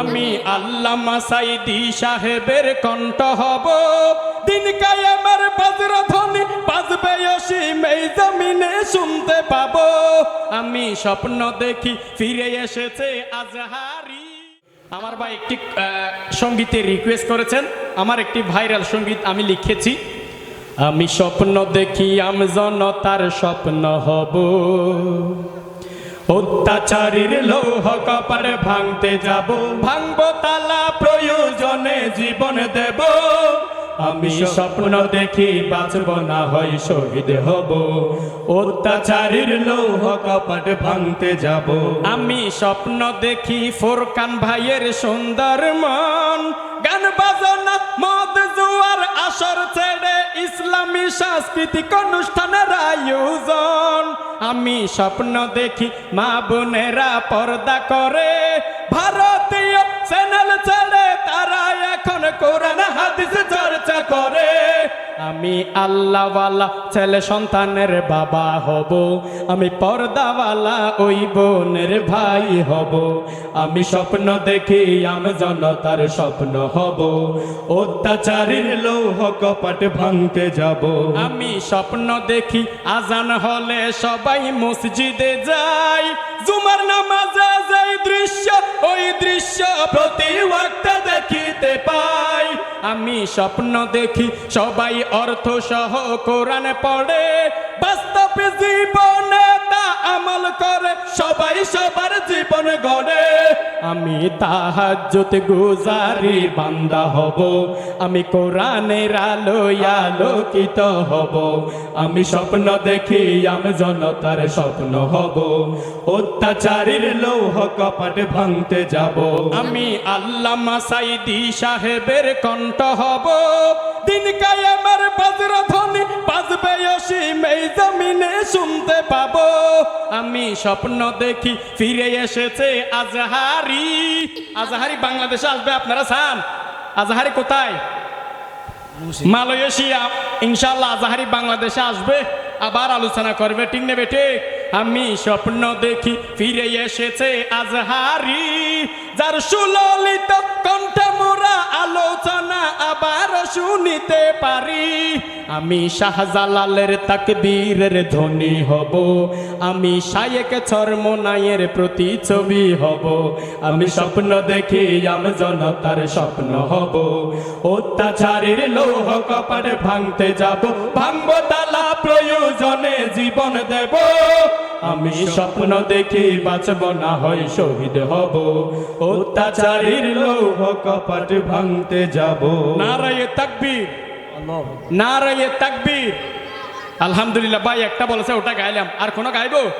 আমি আল্লামা সাইদি সাহেবের কণ্ঠ হব। দিন কায়ামের বজ্র ধ্বনি বাজবে অসীম এই জমিনে শুনতে পাবো। আমি স্বপ্ন দেখি ফিরে এসেছে আজহারি। আমার ভাই একটি সঙ্গীতের রিকোয়েস্ট করেছেন। আমার একটি ভাইরাল সংগীত আমি লিখেছি। আমি স্বপ্ন দেখি আমজন তার স্বপ্ন হব। অত্যাচারীর লৌহ কপার ভাঙতে যাব। ভাঙব তালা, প্রয়োজনে জীবন দেব। আমি স্বপ্ন দেখি বাঁচব না হয় শহীদ হব। অত্যাচারীর লৌহ কপাট ভাঙতে যাব। আমি স্বপ্ন দেখি ফোরকান ভাইয়ের সুন্দর মন। গান বাজনা, মদ জুয়ার, আসর ছেড়ে ইসলামী সাংস্কৃতিক অনুষ্ঠানের আয়োজন। আমি স্বপ্ন দেখি মা বোনেরা পর্দা করে ভারতীয় আমি আল্লাহওয়ালা, ছেলে সন্তানের বাবা হব। আমি পর্দাওয়ালা, ওই বোনের ভাই হব। আমি স্বপ্ন দেখি, আমি জনতার স্বপ্ন হব। অত্যাচারীর লৌহ কপাট ভাঙতে যাব। আমি স্বপ্ন দেখি, আজান হলে সবাই মসজিদে যায়। জুমার নামাজে যাই দৃশ্য, ওই দৃশ্য প্রতি আমি স্বপ্ন দেখি সবাই অর্থ সহ কোরআন পড়ে। বাস্তব জীবনে তা আমল করে। সবাই সবার জীবন গড়ে। আমি তাহাজ্জুদ গুজারি বান্দা হব। আমি কোরআনের আলোয় আলোকিত হব। আমি স্বপ্ন দেখি আমি জনতার স্বপ্ন হব। অত্যাচারীর লৌহ কপাট ভাঙতে যাব। আমি আল্লামা সাইদি সাহেবের কণ্ঠ হব। দিন কায়ামের বজ্র ধ্বনি বাজবে অসীম এই জমিনে শুনতে পাবো। আমি স্বপ্ন দেখি ফিরে এসেছে আজহারি। আজহারি বাংলাদেশে আসবে, আপনারা চান? আজহারি কোথায়? মালয়েশিয়া। ইনশাল্লাহ আজহারি বাংলাদেশে আসবে, আবার আলোচনা করবে। ঠিক নেবে, ঠিক? আমি স্বপ্ন দেখি ফিরে এসেছে আজহারি, যার সুললিত কণ্ঠ শুনিতে পারি, আমি শাহজালালের তাকবীরের ধ্বনি হব, আমি শায়েক চরমনায়ের প্রতি ছবি হব, আমি স্বপ্ন দেখি আমি জনতার স্বপ্ন হব। অত্যাচারীর লৌহ কপাট ভাঙতে যাব, ভাঙব তালা প্রয়োজনে জীবন দেব। আমি স্বপ্ন দেখি বাঁচব না হয় শহীদ হব। অত্যাচারীর লৌহ কপাট ভাঙতে যাব। নারায়ে তাকবীর। নারায়ে তাকবীর। আলহামদুলিল্লাহ ভাই একটা বলেছে ওটা গাইলাম। আর কোনো গাইবো?